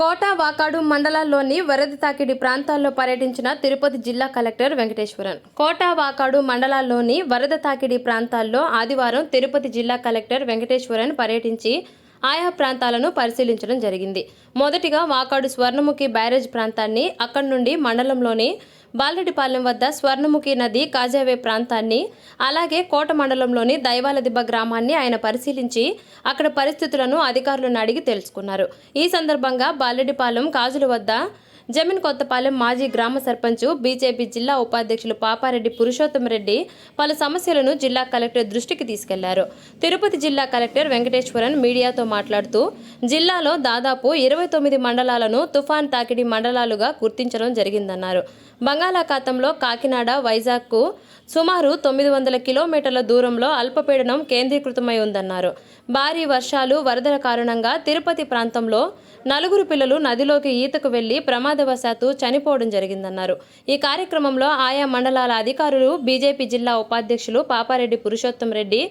కోట వాకాడు మండలాల్లోని వరద తాకిడి ప్రాంతాల్లో పర్యటించిన తిరుపతి జిల్లా కలెక్టర్ వెంకటేశ్వరన్. కోట వాకాడు మండలాల్లోని వరద తాకిడి ప్రాంతాల్లో ఆదివారం తిరుపతి జిల్లా కలెక్టర్ వెంకటేశ్వరన్ పర్యటించి ఆయా ప్రాంతాలను పరిశీలించడం జరిగింది. మొదటిగా వాకాడు స్వర్ణముఖి బ్యారేజ్ ప్రాంతాన్ని అక్కడి నుండి మండలంలోని బాలరెడ్డిపాలెం వద్ద స్వర్ణముఖి నది కాజావే ప్రాంతాన్ని అలాగే కోట మండలంలోని దైవాలదిబ్బ గ్రామాన్ని ఆయన పరిశీలించి అక్కడ పరిస్థితులను అధికారులను అడిగి తెలుసుకున్నారు. ఈ సందర్భంగా బాలరెడ్డిపాలెం కాజుల వద్ద జమీన్ కొత్తపాలెం మాజీ గ్రామ సర్పంచ్ బీజేపీ జిల్లా ఉపాధ్యక్షులు పాపారెడ్డి పురుషోత్తమ రెడ్డి పలు సమస్యలను జిల్లా కలెక్టర్ దృష్టికి తీసుకెళ్ళారు. తిరుపతి జిల్లా కలెక్టర్ వెంకటేశ్వరన్ మీడియాతో మాట్లాడుతూ జిల్లాలో దాదాపు ఇరవై తొమ్మిది మండలాలను తుఫాన్ తాకిడి మండలాలుగా గుర్తించడం జరిగిందన్నారు. బంగాళాఖాతంలో కాకినాడ వైజాగ్కు సుమారు తొమ్మిది వందల కిలోమీటర్ల దూరంలో అల్పపీడనం కేంద్రీకృతమై ఉందన్నారు. భారీ వర్షాలు వరదల కారణంగా తిరుపతి ప్రాంతంలో నలుగురు పిల్లలు నదిలోకి ఈతకు వెళ్ళి ప్రమాదవశాత్తు చనిపోవడం జరిగిందన్నారు. ఈ కార్యక్రమంలో ఆయా మండలాల అధికారులు బీజేపీ జిల్లా ఉపాధ్యక్షులు పాపారెడ్డి పురుషోత్తం రెడ్డి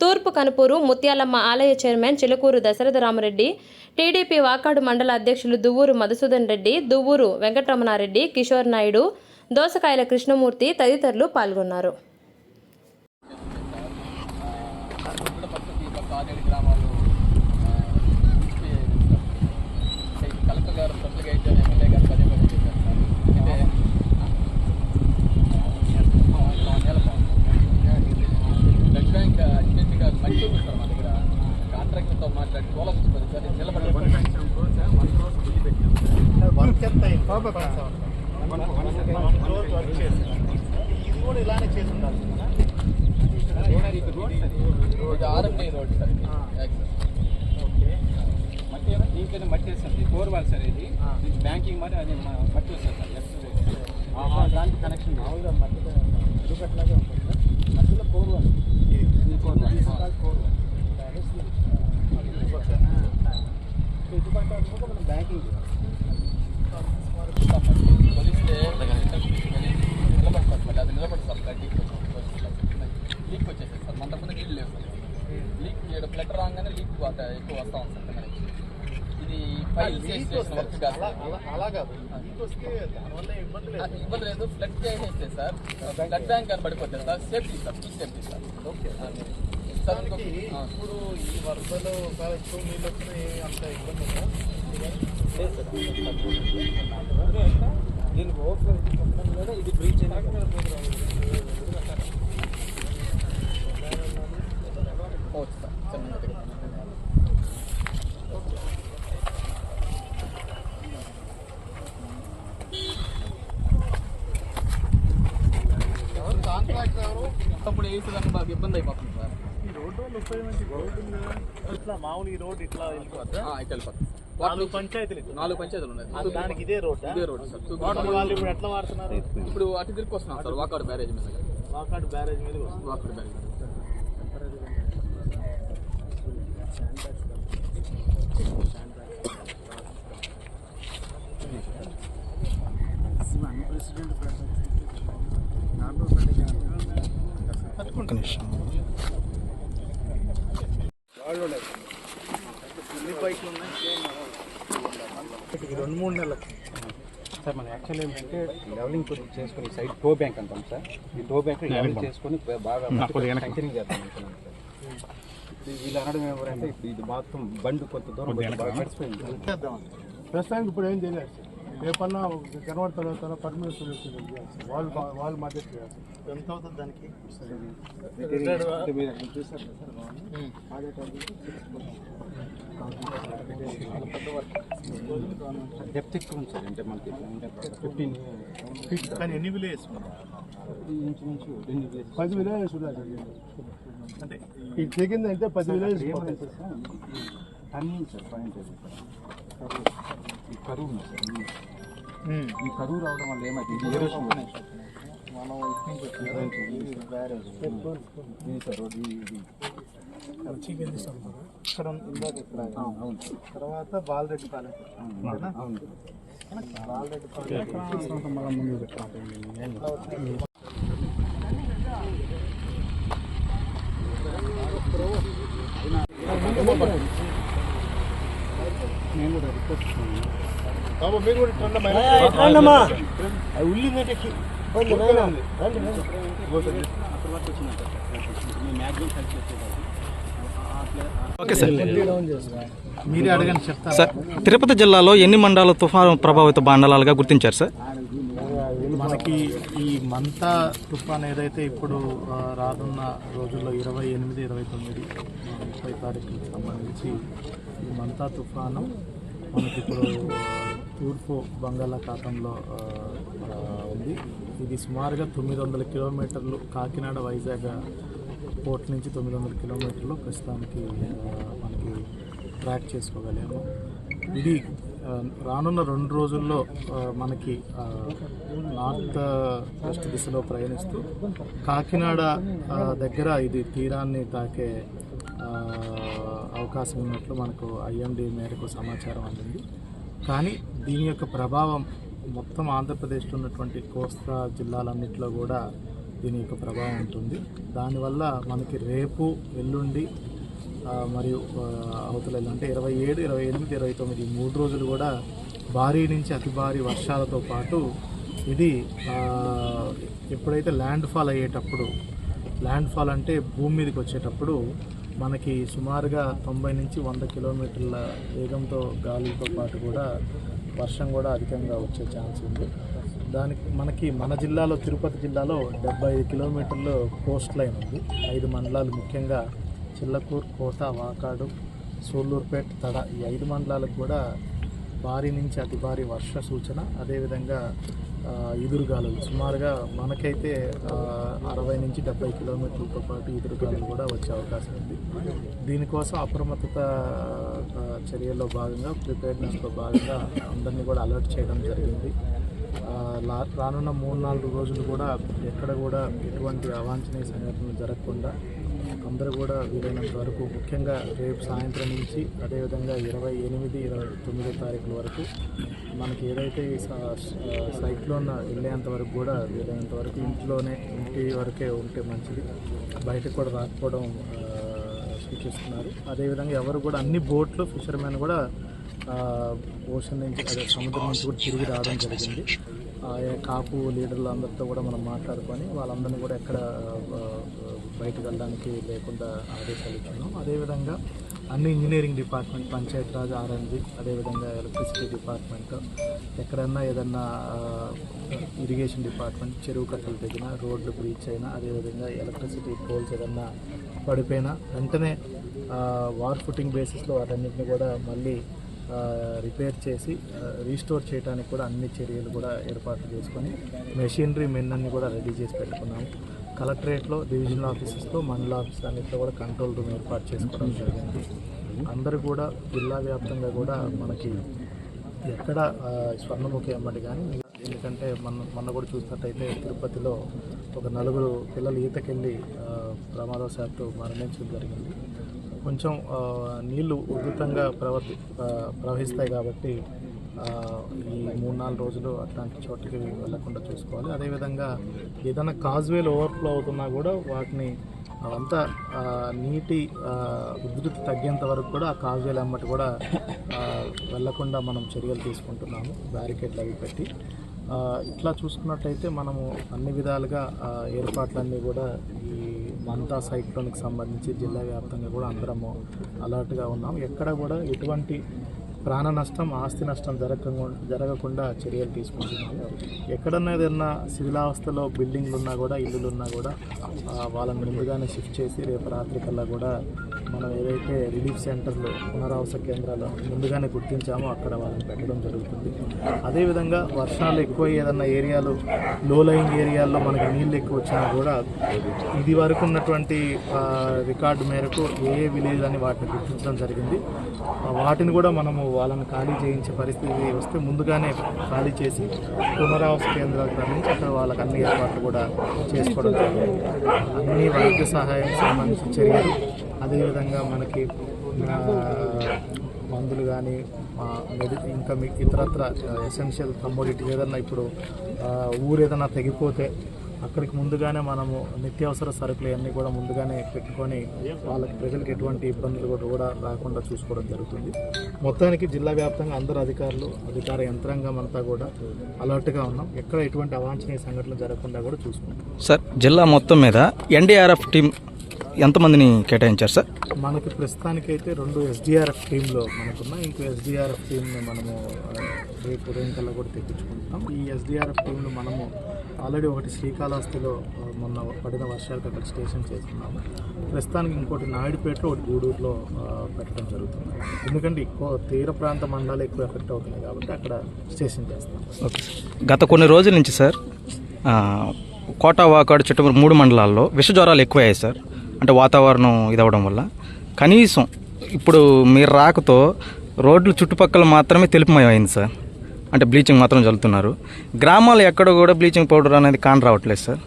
తూర్పు కనుపూరు ముత్యాలమ్మ ఆలయ చైర్మన్ చిలుకూరు దశరథరామరెడ్డి టీడీపీ వాకాడు మండల అధ్యక్షులు దువ్వూరు మధుసూదన్ రెడ్డి దువ్వూరు వెంకటరమణారెడ్డి కిషోర్ నాయుడు దోసకాయల కృష్ణమూర్తి తదితరులు పాల్గొన్నారు సార్. సార్ మాట్లాడి సార్ నిలబడి చేశారు. ఇది కూడా ఇలానే చేసి ఉండాలి రోడ్ సార్ ఓకే. దీంట్లోనే మట్టి వేస్తుంది ఫోర్ వాల్ సార్ ఇది బ్యాంకింగ్ మరి అది మట్టి వస్తుంది సార్ లెఫ్ట్ దానికి కనెక్షన్ మామూలుగా మట్టిలో ఇరుకట్లాగే ఉంటుంది మట్టిలో కోరు వాళ్ళు. ఇది కోరు మనం బ్యాంకింగ్ లీక్ లీక్ వచ్చేసేది సార్ మన నీళ్ళు లేవు లీక్ చేయడం ఫ్లడ్ రాగానే లీక్ ఎక్కువ వస్తా ఉంది సార్. ఇది ఫైల్ లీక్ చేసిన వర్క్ కాదు. లీక్ ఇబ్బంది లేదు. అది ఇబ్బంది లేదు. ఫ్లడ్ చేసేస్తే సార్. ఫ్లడ్ బ్యాంక్ అని పడిపోతుంది sir. Safety sir. Safety sir. Okay. Sir. ఇప్పుడు ఈ వరదలో ఒకవేళ ఎక్కువ నీళ్ళు వచ్చినా అంత ఇబ్బంది ఉందా? దీనికి ఓవర్ఫ్లో కూడా ఇది బ్రీచ్ అప్పుడు వేసేదానికి బాగా ఇబ్బంది అయిపోతుంది సార్. ఈ రోడ్డు ఉంది కదా. ఇట్లా మామూలు ఈ రోడ్డు ఇట్లా వెళ్ళిపోద్దా? ఆ, ఇటు వెళ్ళిపోతుంది. నాలుగు పంచాయతీలు. నాలుగు పంచాయతీలు ఉన్నాయి. దానికి ఇదే రోడ్ ఇదే రోడ్ సార్. వాళ్ళు ఇప్పుడు ఎట్లా వాడుతున్నారు? ఇప్పుడు అటు తిరిగి వస్తున్నాం సార్ వాకాడు బ్యారేజ్ మీద. వాకాడు బ్యారేజ్ మీద వాకాడు బ్యారేజ్ రెండు మూడు నెలలకు. సార్ మనం యాక్చువల్ ఏంటంటే లెవెలింగ్ కొద్దిగా చేసుకొని సైడ్ టో బ్యాంక్ అంటాం సార్. ఈ టో బ్యాంక్ లెవెల్ చేసుకొని బాగా కంటిన్యూ చేద్దాం అనుకున్నాం సార్. వీళ్ళు అనడం ఎవరంటే ఇప్పుడు ఇది మొత్తం బండి కొంత దూరం కొంచెం. ప్రస్తుతానికి ఇప్పుడు ఏం చేయలేదు సార్. రేపన్నా జనవరి తర్వాత పర్మిషన్ వాళ్ళు వాళ్ళు మద్దతు చేయాలి ఎంత అవుతుంది దానికి. డెప్త్ ఎక్కువ ఉంది సార్ అంటే మనకి ఫిఫ్టీన్ ఫీట్ కానీ ఎన్ని విలేజ్ పది విలేజెస్ ఉన్నాయి సార్. అంటే ఇది తెగిందంటే పది విలేజెస్ ఏమైంది సార్. పాయింట్ ఈ కరువు ఈ కరువు రావడం వల్ల ఏమైంది? ఇది ఎరోషన్ మనం ఇది ఇది సార్ రోడ్ ఇది. ఇక్కడ ఇందాక ఇక్కడ అవును. తర్వాత బాలరెడ్డి పాలెం? అవును. బాలరెడ్డి పాలెం నేను కూడా రిపోర్ట్ బాబు మీరు కూడా ఇట్లా మైనస్ ఉల్లి మీటకి ఓకే సార్. మీరే అడగండి చెప్తాను సార్ తిరుపతి జిల్లాలో ఎన్ని మండలాలు తుఫాను ప్రభావిత మండలాలుగా గుర్తించారు సార్? మనకి ఈ మంతా తుఫాన్ ఏదైతే ఇప్పుడు రానున్న రోజుల్లో ఇరవై ఎనిమిది ఇరవై తొమ్మిది ముప్పై తారీఖులకు సంబంధించి ఈ మంతా తుఫాను మనకి ఇప్పుడు తూర్పు బంగాళాఖాతంలో ఉంది. ఇది సుమారుగా తొమ్మిది వందల కిలోమీటర్లు కాకినాడ వైజాగ్ పోర్ట్ నుంచి తొమ్మిది వందల కిలోమీటర్లు ప్రస్తుతానికి మనకి ట్రాక్ చేసుకోగలేము ఇది రానున్న రెండు రోజుల్లో మనకి నార్త్ వెస్ట్ దిశలో ప్రయాణిస్తూ కాకినాడ దగ్గర ఇది తీరాన్ని తాకే అవకాశం ఉన్నట్లు మనకు ఐఎండి మేరకు సమాచారం అందింది. కానీ దీని యొక్క ప్రభావం మొత్తం ఆంధ్రప్రదేశ్లో ఉన్నటువంటి కోస్తా జిల్లాలన్నింటిలో కూడా దీని యొక్క ప్రభావం ఉంటుంది. దానివల్ల మనకి రేపు ఎల్లుండి మరియు అవతల అంటే ఇరవై ఏడు ఇరవై ఎనిమిది ఇరవై తొమ్మిది మూడు రోజులు కూడా భారీ నుంచి అతి భారీ వర్షాలతో పాటు ఇది ఎప్పుడైతే ల్యాండ్ ఫాల్ అయ్యేటప్పుడు ల్యాండ్ ఫాల్ అంటే భూమి మీదకి వచ్చేటప్పుడు మనకి సుమారుగా తొంభై నుంచి వంద కిలోమీటర్ల వేగంతో గాలితో పాటు కూడా వర్షం కూడా అధికంగా వచ్చే ఛాన్స్ ఉంది. దానికి మనకి మన జిల్లాలో తిరుపతి జిల్లాలో డెబ్బై ఐదు కిలోమీటర్లు కోస్ట్ లైన్ ఉంది. ఐదు మండలాలు ముఖ్యంగా చిల్లకూరు కోట వాకాడు సూళ్ళూరుపేట తడ ఈ ఐదు మండలాలకు కూడా భారీ నుంచి అతి భారీ వర్ష సూచన. అదేవిధంగా ఎదురుగాలులు సుమారుగా మనకైతే అరవై నుంచి డెబ్బై కిలోమీటర్లతో పాటు ఎదురుగాలులు కూడా వచ్చే అవకాశం ఉంది. దీనికోసం అప్రమత్తత చర్యల్లో భాగంగా ప్రిపేర్నెస్లో భాగంగా అందరినీ కూడా అలర్ట్ చేయడం జరిగింది. లా- రానున్న మూడు నాలుగు రోజులు కూడా ఎక్కడ కూడా ఎటువంటి అవాంఛనీయ సంఘటనలు జరగకుండా అందరూ కూడా వీలైనంత వరకు ముఖ్యంగా రేపు సాయంత్రం నుంచి అదేవిధంగా ఇరవై ఎనిమిది ఇరవై తొమ్మిదో తారీఖుల వరకు మనకి ఏదైతే ఈ స- సైక్లోన్ వెళ్ళేంత వరకు కూడా వీలైనంత వరకు ఇంట్లోనే ఇంటి వరకే ఉంటే మంచిది. బయటకు కూడా రాకపోవడం సూచిస్తున్నారు. అదేవిధంగా ఎవరు కూడా అన్ని బోట్లు ఫిషర్మెన్ కూడా ఓషన్ నుంచి అదే సముద్రం నుంచి కూడా తిరిగి రావడం జరిగింది. కాపు లీడర్లు అందరితో కూడా మనం మాట్లాడుకొని వాళ్ళందరినీ కూడా ఎక్కడ బయటకు వెళ్ళడానికి లేకుండా ఆదేశాలు ఇచ్చున్నాం అదేవిధంగా అన్ని engineering department panchayat raj RMG అదేవిధంగా ఎలక్ట్రిసిటీ డిపార్ట్మెంట్ ఎక్కడన్నా ఏదన్నా ఇరిగేషన్ డిపార్ట్మెంట్ చెరువు కట్టలు తెగిన రోడ్లు బ్రీచ్ అయినా అదేవిధంగా ఎలక్ట్రిసిటీ పోల్స్ ఏదన్నా పడిపోయినా వెంటనే వార్ ఫుటింగ్ బేసిస్లో వాటన్నిటిని కూడా మళ్ళీ రిపేర్ చేసి రీస్టోర్ చేయడానికి కూడా అన్ని చర్యలు కూడా ఏర్పాట్లు చేసుకొని మెషినరీ మెన్ అన్ని కూడా రెడీ చేసి పెట్టుకున్నాము. కలెక్టరేట్లో డివిజనల్ ఆఫీసెస్లో మండల ఆఫీస్ అన్నింటిలో కూడా కంట్రోల్ రూమ్ ఏర్పాటు చేసుకోవడం జరిగింది. అందరూ కూడా జిల్లా వ్యాప్తంగా కూడా మనకి ఎక్కడ స్వర్ణముఖి అమ్మటి కానీ ఎందుకంటే మన మొన్న కూడా చూసినట్టయితే తిరుపతిలో ఒక నలుగురు పిల్లలు ఈతకెళ్ళి ఆ, ప్రమాదవశాత్తు మరణించడం జరిగింది. కొంచెం నీళ్ళు ఉధృతంగా ప్రవర్తి ప్రవహిస్తాయి కాబట్టి ఈ మూడు నాలుగు రోజులు అట్లాంటి చోటుకి వెళ్ళకుండా చూసుకోవాలి. అదేవిధంగా ఏదైనా కాజ్వేలు ఓవర్ఫ్లో అవుతున్నా కూడా వాటిని అవంతా నీటి ఉధృతి తగ్గేంత వరకు కూడా ఆ కాజ్వేలు అమ్మటి కూడా వెళ్ళకుండా మనం చర్యలు తీసుకుంటున్నాము బ్యారికేడ్లు అవి పెట్టి. ఇట్లా చూసుకున్నట్టయితే మనము అన్ని విధాలుగా ఏర్పాట్లన్నీ కూడా ఈ మంతా సైక్లోన్కి సంబంధించి జిల్లా వ్యాప్తంగా కూడా అందరము అలర్ట్గా ఉన్నాం ఎక్కడ కూడా ఎటువంటి ప్రాణ నష్టం ఆస్తి నష్టం జరగకుండా జరగకుండా చర్యలు తీసుకుంటున్నాము. ఎక్కడన్నా ఏదన్నా శిథిలావస్థలో బిల్డింగ్లు ఉన్నా కూడా ఇల్లులు ఉన్నా కూడా వాళ్ళని ముందుగానే షిఫ్ట్ చేసి రేపు రాత్రి కల్లా కూడా మనం ఏదైతే రిలీఫ్ సెంటర్లు పునరావాస కేంద్రాలు ముందుగానే గుర్తించామో అక్కడ వాళ్ళని పెట్టడం జరుగుతుంది. అదేవిధంగా వర్షాలు ఎక్కువ ఏదన్నా ఏరియాలు లో లయింగ్ ఏరియాల్లో మనకి నీళ్ళు ఎక్కువ వచ్చినా కూడా ఇది వరకు ఉన్నటువంటి రికార్డు మేరకు ఏ ఏ విలేజ్ అని వాటిని గుర్తించడం జరిగింది. వాటిని కూడా మనము వాళ్ళని ఖాళీ చేయించే పరిస్థితి వస్తే ముందుగానే ఖాళీ చేసి పునరావాస కేంద్రాలకు తరలించి అక్కడ వాళ్ళకి అన్ని ఏర్పాట్లు కూడా చేసుకోవడం జరిగింది. అన్ని వైద్య సహాయం సంబంధించిన చర్యలు అదేవిధంగా మనకి మందులు కానీ మెడి ఇంకా మీ ఇతరత్ర ఎసెన్షియల్ కమోడిటీ ఏదన్నా ఇప్పుడు ఊరు ఏదైనా తెగిపోతే అక్కడికి ముందుగానే మనము నిత్యావసర సరుకులు అన్నీ కూడా ముందుగానే పెట్టుకొని వాళ్ళకి ప్రజలకు ఎటువంటి ఇబ్బందులు కూడా కూడా రాకుండా చూసుకోవడం జరుగుతుంది. మొత్తానికి జిల్లా వ్యాప్తంగా అందరు అధికారులు అధికార యంత్రాంగం అంతా కూడా అలర్ట్గా ఉన్నాం. ఎక్కడ ఎటువంటి అవాంఛనీయ సంఘటనలు జరగకుండా కూడా చూసుకుంటాం. సార్ జిల్లా మొత్తం మీద ఎన్డీఆర్ఎఫ్ టీం ఎంతమందిని కేటాయించారు సార్? మనకి ప్రస్తుతానికైతే రెండు ఎస్డిఆర్ఎఫ్ టీంలో మనకున్న. ఇంకో ఎస్డిఆర్ఎఫ్ టీంని మనము రేపు ఉదయం కల్లా కూడా తెప్పించుకుంటాం ఈ ఎస్డిఆర్ఎఫ్ టీంను మనము ఆల్రెడీ ఒకటి శ్రీకాళహస్తిలో మొన్న పడిన వర్షాలకు అక్కడ స్టేషన్ చేస్తున్నాము. ప్రస్తుతానికి ఇంకోటి నాయుడుపేటలో ఒకటి గూడూరులో పెట్టడం జరుగుతుంది. ఎందుకంటే ఎక్కువ తీర ప్రాంత మండలాలు ఎక్కువ ఎఫెక్ట్ అవుతున్నాయి కాబట్టి అక్కడ స్టేషన్ చేస్తాం. ఓకే గత కొన్ని రోజుల నుంచి సార్ కోట వాకాడు చుట్టూ మూడు మండలాల్లో విష జ్వరాలు ఎక్కువయ్యాయి సార్. అంటే వాతావరణం ఇదవడం వల్ల. కనీసం ఇప్పుడు మీరు రాకతో రోడ్లు చుట్టుపక్కల మాత్రమే తెలుపుమయమైంది సార్. అంటే బ్లీచింగ్ మాత్రం చల్లుతున్నారు గ్రామాలు ఎక్కడ కూడా బ్లీచింగ్ పౌడర్ అనేది కాని రావట్లేదు సార్.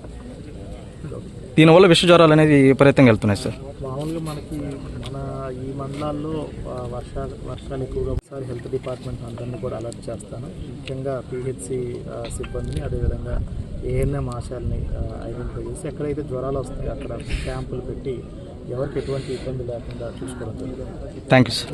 దీనివల్ల విష జ్వరాలు అనేది విపరీతంగా వెళ్తున్నాయి సార్. మామూలుగా మనకి మన ఈ మండలాల్లో వర్షా వర్షాలు వర్షాలు ఎక్కువగా ఒకసారి హెల్త్ డిపార్ట్మెంట్ అందరినీ కూడా అలర్ట్ చేస్తాను. ముఖ్యంగా పిహెచ్సి సిబ్బందిని అదేవిధంగా ఏఎన్ఎం ఆశాలని ఐడెంటిఫై చేసి ఎక్కడైతే జ్వరాలు వస్తాయో అక్కడ క్యాంపులు పెట్టి ఎవరికి ఎటువంటి ఇబ్బంది లేకుండా చూసుకోవడం జరుగుతుంది. Thank you sir